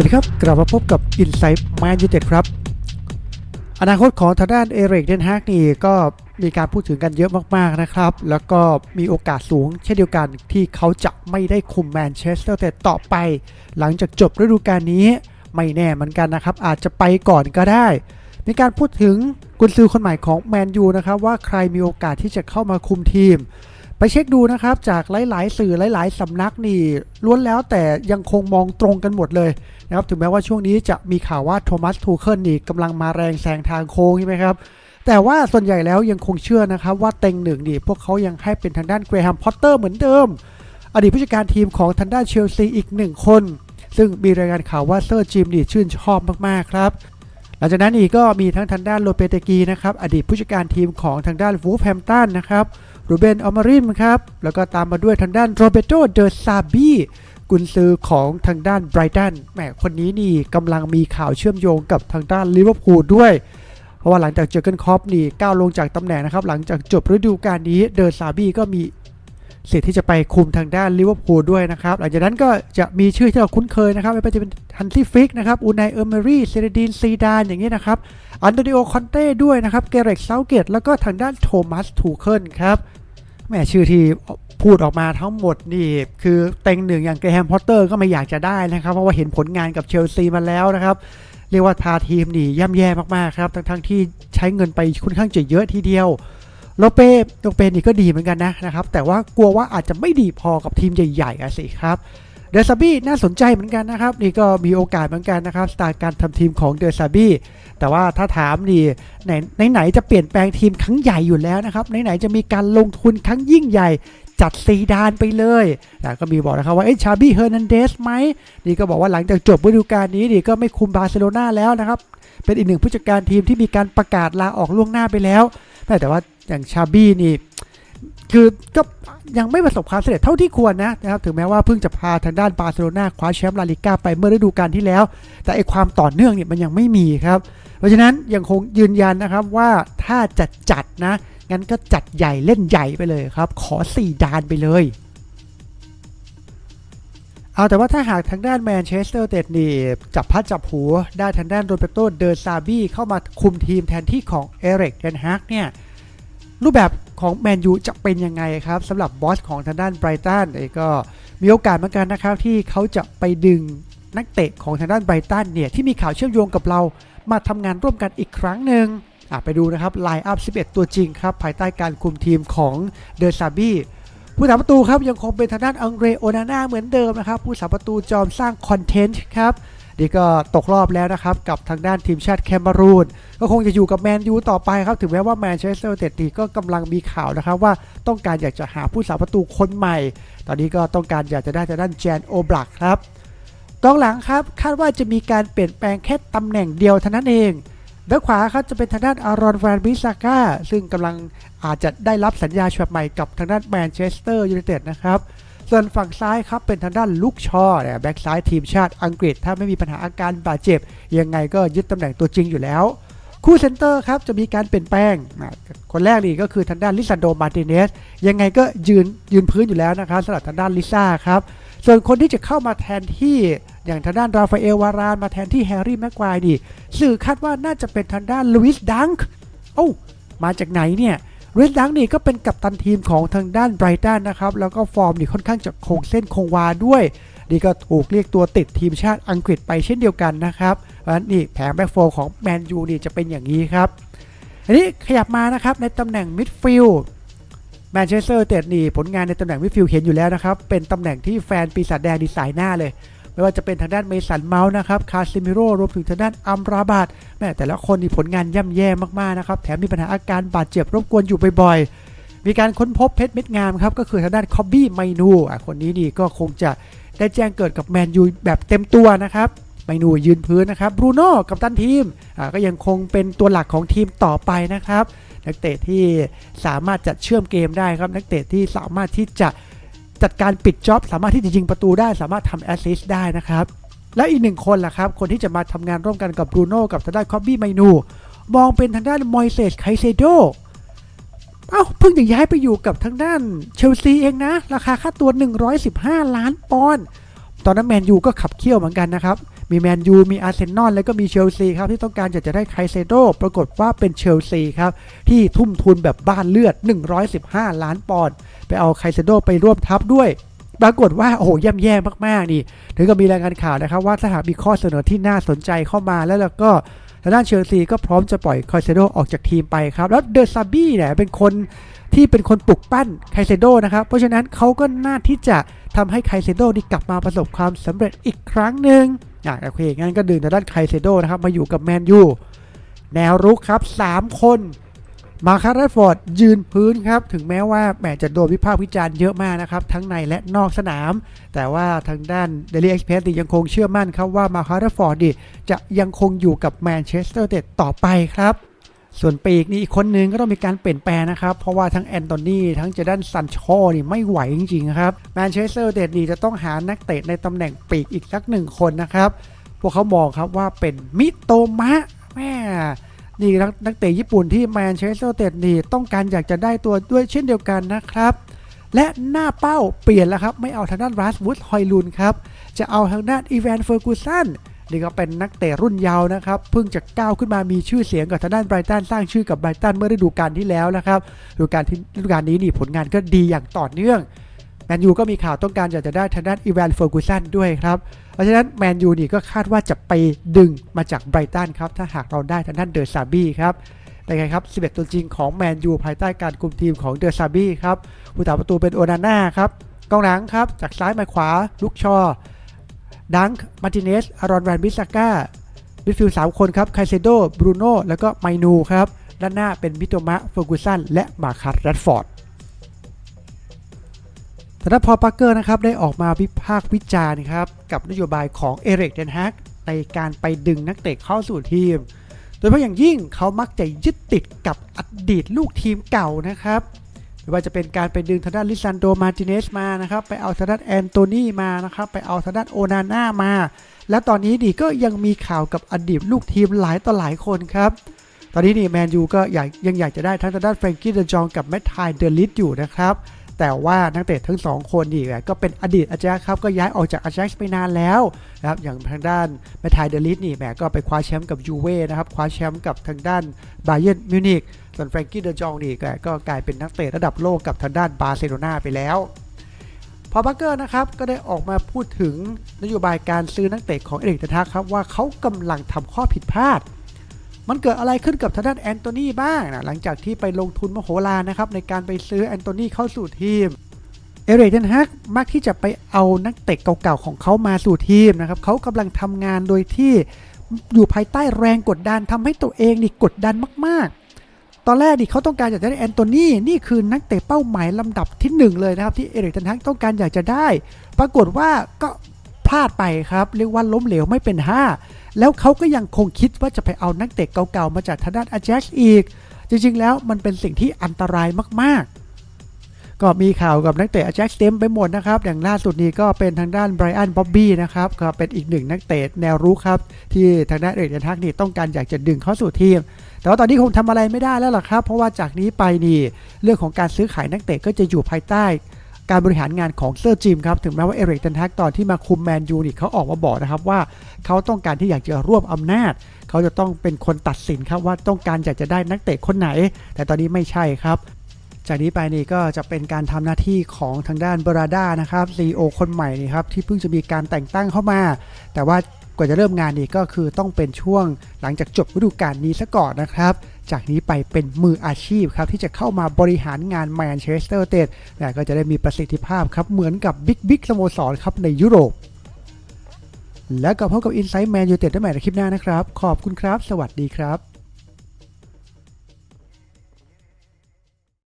สวัสดีครับ กลับมาพบกับ Insight Man United ครับ อนาคตของทางด้านเอริกเดนฮากนี่ก็มีการพูดถึงกันเยอะมากๆนะครับ แล้วก็มีโอกาสสูงเช่นเดียวกันที่เขาจะไม่ได้คุมแมนเชสเตอร์แต่ต่อไป หลังจากจบฤดูกาลนี้ไม่แน่เหมือนกันนะครับ อาจจะไปก่อนก็ได้ มีการพูดถึงกุนซือคนใหม่ของแมนยูนะครับว่าใครมีโอกาสที่จะเข้ามาคุมทีมไปเช็คดูนะครับจากหลาย ๆ สื่อหลาย ๆ สำนักนี่ล้วนแล้วแต่ยังคงมองตรงกันหมดเลย นะครับถึงแม้ว่าช่วงนี้จะมีข่าวว่าโทมัสทูเคิลนี่กำลังมาแรงแซงทางโค้งใช่ไหมครับแต่ว่าส่วนใหญ่แล้วยังคงเชื่อนะครับว่าเต็งหนึ่งนี่พวกเขายังให้เป็นทางด้านเกรแฮมพอตเตอร์เหมือนเดิม อดีตผู้จัดการทีมของทางด้านเชลซีอีกหนึ่งคน ซึ่งมีรายงานข่าวว่าเซอร์จิมนี่ชื่นชอบมากๆครับหลังจากนั้นอีกก็มีทั้งทางด้านโลเปเตกีนะครับอดีตผู้จัดการทีมของทางด้านวูฟแฮมตันนะครับรูเบนอมาริมครับแล้วก็ตามมาด้วยทางด้านโรเบโตเดอซาบี กุนซือของทางด้านไบรตันแหมคนนี้นี่กำลังมีข่าวเชื่อมโยงกับทางด้านลิเวอร์พูลด้วย เพราะว่าหลังจากเจอเกินคอปนี่ก้าวลงจากตำแหน่งนะครับ หลังจากจบฤดูกาลนี้เดอซาบีก็มีสิทธิ์ที่จะไปคุมทางด้านลิเวอร์พูลด้วยนะครับ หลังจากนั้นก็จะมีชื่อที่เราคุ้นเคยนะครับไม่ว่าจะเป็นฮันซี่ฟิกนะครับอูนายเออร์เมรี่เซเรดินซีดานอย่างนี้นะครับอันโตนิโอคอนเต้ด้วยนะครับเกเรกเซาเกตแล้วก็ทางด้านโทมัสทูเคิลครับแหม่ชื่อที่ พูดออกมาทั้งหมดนี่คือเต็งหนึ่งอย่างเกรแฮมพอตเตอร์ก็ไม่อยากจะได้นะครับ เพราะว่าเห็นผลงานกับเชลซีมาแล้วนะครับ เรียกว่าพาทีมนี่ย่ำแย่มากๆครับ ทั้งๆที่ใช้เงินไปค่อนข้างจะเยอะทีเดียวโลเป้โลเป้นี่ก็ดีเหมือนกันนะนะครับ แต่ว่ากลัวว่าอาจจะไม่ดีพอกับทีมใหญ่ๆอะสิครับเดอร์ซาบี้น่าสนใจเหมือนกันนะครับ นี่ก็มีโอกาสเหมือนกันนะครับสไตล์การทำทีมของเดอร์ซาบี้แต่ว่าถ้าถามนี่ไหนไหนจะเปลี่ยนแปลงทีมครั้งใหญ่อยู่แล้วนะครับไหนๆจะมีการลงทุนครั้งยิ่งใหญ่ จัดซีดานไปเลยแต่ก็มีบอกนะครับว่าเอ๊ะชาบี้เฮอร์นันเดสไหมนี่ก็บอกว่าหลังจากจบฤดูกาลนี้นี่ก็ไม่คุมบาร์เซโลนาแล้วนะครับ เป็นอีกหนึ่งผู้จัดการทีมที่มีการประกาศลาออกล่วงหน้าไปแล้วแต่ว่าอย่างชาบี้นี่คือก็ยังไม่ประสบความสำเร็จเท่าที่ควรนะนะครับถึงแม้ว่าเพิ่งจะพาทางด้านบาร์เซโลนาคว้าแชมป์ลาลิก้าไปเมื่อฤดูกาลที่แล้ว แต่ไอความต่อเนื่องเนี่ยมันยังไม่มีครับ เพราะฉะนั้นยังคงยืนยันนะครับว่าถ้าจะจัดนะ งั้นก็จัดใหญ่เล่นใหญ่ไปเลยครับ ขอ 4 ดานไปเลย เอาแต่ว่าถ้าหากทางด้านแมนเชสเตอร์เตดนี่จับพัดจับหูได้ทางด้านโรเบโตเดอร์ซาบี้เข้ามาคุมทีมแทนที่ของเอริกเดนฮากเนี่ยรูปแบบของแมนยูจะเป็นยังไงครับสำหรับบอสของทางด้านไบรตันเองก็มีโอกาสเหมือนกันนะครับ ที่เขาจะไปดึงนักเตะของทางด้านไบรตันเนี่ยที่มีข่าวเชื่อมโยงกับเรามาทำงานร่วมกันอีกครั้งหนึ่ง ไปดูนะครับไลน์อัพ 11 ตัวจริงครับ ภายใต้การคุมทีมของเดอร์ซาบี้ผู้สาประตูครับยังคงเป็นทางด้านอังเรโอนาน่าเหมือนเดิมนะครับ ผู้สาประตูจอมสร้างคอนเทนต์ครับนี่ก็ตกรอบแล้วนะครับ กับทางด้านทีมชาติแคนารูนก็คงจะอยู่กับแมนยูต่อไปครับ ถึงแม้ว่าแมนเชสเตอร์เตดก็กำลังมีข่าวนะครับ ว่าต้องการอยากจะหาผู้สาประตูคนใหม่ ตอนนี้ก็ต้องการอยากจะได้ทางด้านแจนโอบลักครับกองหลังครับคาดว่าจะมีการเปลี่ยนแปลงแค่ตำแหน่งเดียวเท่านั้นเอง แบ็คขวาครับจะเป็นทางด้านอารอนแวนบิซาก้าซึ่งกำลังอาจจะได้รับสัญญาฉบับใหม่กับทางด้านแมนเชสเตอร์ยูไนเต็ดนะครับส่วนฝั่งซ้ายครับเป็นทางด้านลุกชอเนี่ยแบ็กซ้ายทีมชาติอังกฤษ ถ้าไม่มีปัญหาอาการบาดเจ็บ ยังไงก็ยึดตำแหน่งตัวจริงอยู่แล้ว คู่เซนเตอร์ครับจะมีการเปลี่ยนแปลง คนแรกนี่ก็คือทางด้านลิซันโดมาร์ติเนสยังไงก็ยืนยืนพื้นอยู่แล้วนะครับสำหรับทางด้านลิซ่าครับส่วนคนที่จะเข้ามาแทนที่ อย่างทางด้านราฟาเอลวารานมาแทนที่แฮร์รี่แม็กควายนี่สื่อคาดว่าน่าจะเป็นทางด้านลุยส์ดังค์โอ้ามาจากไหนเนี่ยเรดดังนี่ก็เป็นกัปตันทีมของทางด้านไบรตันนะครับ แล้วก็ฟอร์มนี่ค่อนข้างจะคงเส้นคงวาด้วยนี่ก็ถูกเรียกตัวติดทีมชาติอังกฤษไปเช่นเดียวกันนะครับเพราะฉะนั้นนี่แผงแบ็กโฟร์ของแมนยูนี่จะเป็นอย่างนี้ครับ อันนี้ขยับมานะครับในตำแหน่งมิดฟิลด์แมนเชสเตอร์เตดนี่ผลงานในตำแหน่งมิดฟิลด์เห็นอยู่แล้วนะครับ เป็นตำแหน่งที่แฟนปีศาจแดงดีไซน์หน้าเลย ไม่ว่าจะเป็นทางด้านเมสันเมาส์นะครับคาซิมิโร่รวมถึงทางด้านอัมราบาดแม่แต่ละคนนี่ผลงานย่ำแย่มากๆนะครับแถมมีปัญหาอาการบาดเจ็บรบกวนอยู่บ่อยๆ มีการค้นพบเพชรเม็ดงามครับก็คือทางด้านคอบบี้ไมนูคนนี้นี่ก็คงจะได้แจ้งเกิดกับแมนยูแบบเต็มตัวนะครับไมนูยืนพื้นนะครับบรูโน่กับตันทีมก็ยังคงเป็นตัวหลักของทีมต่อไปนะครับนักเตะที่สามารถจัดเชื่อมเกมได้ครับนักเตะที่สามารถที่จะ จัดการปิดจ็อบสามารถที่จะยิงประตูได้สามารถทำแอสซิสต์ได้นะครับ และอีกหนึ่งคนล่ะครับ คนที่จะมาทำงานร่วมกันกับบรูโน่กับทางด้านคอบบี้ไมนูมองเป็นทางด้านมอยเซสไคเซโดเอ้าเพิ่งจะย้ายไปอยู่กับทางด้านเชลซีเองนะ ราคาค่าตัว 115 ล้านปอนด์ตอนนั้นแมนยูก็ขับเคี่ยวเหมือนกันนะครับ มีแมนยูมีอาร์เซนอลแล้วก็มีเชลซีครับที่ต้องการจะจะได้ไคเซโดปรากฏว่าเป็นเชลซีครับที่ทุ่มทุนแบบบ้านเลือด 115 ล้านปอนด์ไปเอาไคเซโดไปร่วมทัพด้วยปรากฏว่าโอ้โหย่ำแย่มากๆนี่ถึงกับมีรายงานข่าวนะครับ ว่าถ้าหากมีข้อเสนอที่น่าสนใจเข้ามาแล้วแล้วก็ทางด้านเชลซีก็พร้อมจะปล่อยไคเซโดออกจากทีมไปครับ แล้วเดอร์ซาบี้เนี่ยเป็นคนที่เป็นคนปลุกปั้นไคเซโดนะครับ เพราะฉะนั้นเขาก็น่าที่จะทำให้ไคเซโดนี่กลับมาประสบความสำเร็จอีกครั้งหนึ่ง อะโอเคงั้นก็ดึงแต่ด้านไคเซโดนะครับมาอยู่กับแมนยูแนวรุกครับ 3 คนมาคาร์ฟอร์ดยืนพื้นครับ ถึงแม้ว่าแหมจะโดนวิพากษ์วิจารณ์เยอะมากนะครับ ทั้งในและนอกสนาม แต่ว่าทางด้าน Daily Express นี่ยังคงเชื่อมั่นครับว่ามาคาร์ฟอร์ดจะยังคงอยู่กับแมนเชสเตอร์เต็ดต่อไปครับ ส่วนปีกนี่อีกคนนึงก็ต้องมีการเปลี่ยนแปลงนะครับ เพราะว่าทั้งแอนโทนีทั้งเจดันซันโชนี่ไม่ไหวจริงๆครับแมนเชสเตอร์เต็ดนี่จะต้องหานักเตะในตำแหน่งปีกอีกสักหนึ่งคนนะครับ พวกเขามองครับว่าเป็นมิโตมะแม่นี่นักเตะญี่ปุ่นที่แมนเชสเตอร์เต็ดนี่ต้องการอยากจะได้ตัวด้วยเช่นเดียวกันนะครับและหน้าเป้าเปลี่ยนแล้วครับ ไม่เอาทางด้านรัสวูดฮอยลุนครับ จะเอาทางด้านอีแวนเฟอร์กูสัน นี่ก็เป็นนักเตะรุ่นเยาว์นะครับเพิ่งจะก้าวขึ้นมามีชื่อเสียงกับทางด้านไบรตันสร้างชื่อกับไบรตันเมื่อฤดูกาลที่แล้วนะครับฤดูกาลที่ฤดูกาลนี้นี่ผลงานก็ดีอย่างต่อเนื่องแมนยูก็มีข่าวต้องการอยากจะได้ทางด้านอีแวนเฟอร์กูสันด้วยครับเพราะฉะนั้นแมนยูนี่ก็คาดว่าจะไปดึงมาจากไบรตันครับถ้าหากเราได้ทางด้านเดอร์ซาบี้ครับเป็นไงครับ 11 ตัวจริงของแมนยูภายใต้การคุมทีมของเดอร์ซาบี้ครับ ผู้ต่าประตูเป็นโอนาน่าครับกองหลังครับ จากซ้ายมาขวา ลุกชอ ดังค์มาร์ติเนสอารอนแวนบิสก้ามิดฟิลด์สามคนครับไคเซโด บรูโน่ แล้วก็ไมนูครับ ด้านหน้าเป็นมิโตมะเฟอร์กูสัน และมาคัสแรดฟอร์ดแต่ถ้าพอปาร์เกอร์นะครับ ได้ออกมาวิพากษ์วิจารณ์ครับ กับนโยบายของเอริกเดนฮักในการไปดึงนักเตะเข้าสู่ทีม โดยเฉพาะอย่างยิ่งเขามักจะยึดติดกับอดีตลูกทีมเก่านะครับ ไม่ว่าจะเป็นการไปดึงทางด้านลิซันโดมาติเนสมานะครับ ไปเอาทางด้านแอนโทนีมานะครับ ไปเอาทางด้านโอนาน่ามา และตอนนี้ดีก็ยังมีข่าวกับอดีตลูกทีมหลายต่อหลายคนครับ ตอนนี้นี่แมนยูก็อยากยังอยากจะได้ทั้งทางด้านแฟรงกี้เดจองกับแมทไทเดลิสอยู่นะครับ แต่ว่านักเตะทั้งสองคนนี่แหละก็เป็นอดีตอาจารย์ครับก็ย้ายออกจากอาจารย์ไปนานแล้วนะครับอย่างทางด้านแมทไทเดลิสนี่แหมก็ไปคว้าแชมป์กับยูเว่นะครับคว้าแชมป์กับทางด้านบาเยิร์นมิวนิก ส่วนแฟรงกี้เดอจองนี่ก็กลายเป็นนักเตะระดับโลกกับทางด้านบาร์เซโลนาไปแล้ว พอลปาร์เกอร์นะครับก็ได้ออกมาพูดถึงนโยบายการซื้อนักเตะของเอริกเทนฮากครับว่าเขากำลังทำข้อผิดพลาด มันเกิดอะไรขึ้นกับทางด้านแอนโทนีบ้างนะหลังจากที่ไปลงทุนมโหฬารนะครับในการไปซื้อแอนโทนีเข้าสู่ทีมเอริกเทนฮักมักที่จะไปเอานักเตะเก่าๆของเขามาสู่ทีมนะครับเขากำลังทำงานโดยที่อยู่ภายใต้แรงกดดันทำให้ตัวเองนี่กดดันมาก ตอนแรกดิเขาต้องการอยากจะได้แอนโทนีนี่คือนักเตะเป้าหมายลำดับที่หนึ่งเลยนะครับ ที่เอริกตันฮักต้องการอยากจะได้ ปรากฏว่าก็พลาดไปครับ เรียกว่าล้มเหลวไม่เป็นห้าแล้วเขาก็ยังคงคิดว่าจะไปเอานักเตะเก่าๆ มาจากทางด้านอาแจ็กอีก จริงๆแล้วมันเป็นสิ่งที่อันตรายมากๆ ก็มีข่าวกับนักเตะแจ็กเต็มไปหมดนะครับ อย่างล่าสุดนี้ก็เป็นทางด้านไบรอันบ๊อบบี้นะครับก็เป็นอีกหนึ่งนักเตะแนวรุกครับ ที่ทางด้านเอกทักนี่ต้องการอยากจะดึงเข้าสู่ทีม แต่ว่าตอนนี้คงทำอะไรไม่ได้แล้วล่ะครับ เพราะว่าจากนี้ไปนี่เรื่องของการซื้อขายนักเตะก็จะอยู่ภายใต้การบริหารงานของเซอร์จิมครับ ถึงแม้ว่าเอริกเทนฮักตอนที่มาคุมแมนยูนี่เขาออกมาบอกนะครับว่าเขาต้องการที่อยากจะรวบอำนาจ เขาจะต้องเป็นคนตัดสินครับว่าต้องการอยากจะได้นักเตะคนไหน แต่ตอนนี้ไม่ใช่ครับ จากนี้ไปนี่ก็จะเป็นการทำหน้าที่ของทางด้านบราดานะครับซีโอคนใหม่นี่ครับที่เพิ่งจะมีการแต่งตั้งเข้ามา แต่ว่ากว่าจะเริ่มงานนี่ก็คือต้องเป็นช่วงหลังจากจบฤดูกาลนี้ซะก่อนนะครับ จากนี้ไปเป็นมืออาชีพครับที่จะเข้ามาบริหารงานแมนเชสเตอร์เตดและก็จะได้มีประสิทธิภาพครับเหมือนกับบิ๊กบิ๊กสโมสรครับในยุโรป แล้วก็พบกับ Inside Man United ได้ใหม่ในคลิปหน้านะครับ ขอบคุณครับ สวัสดีครับ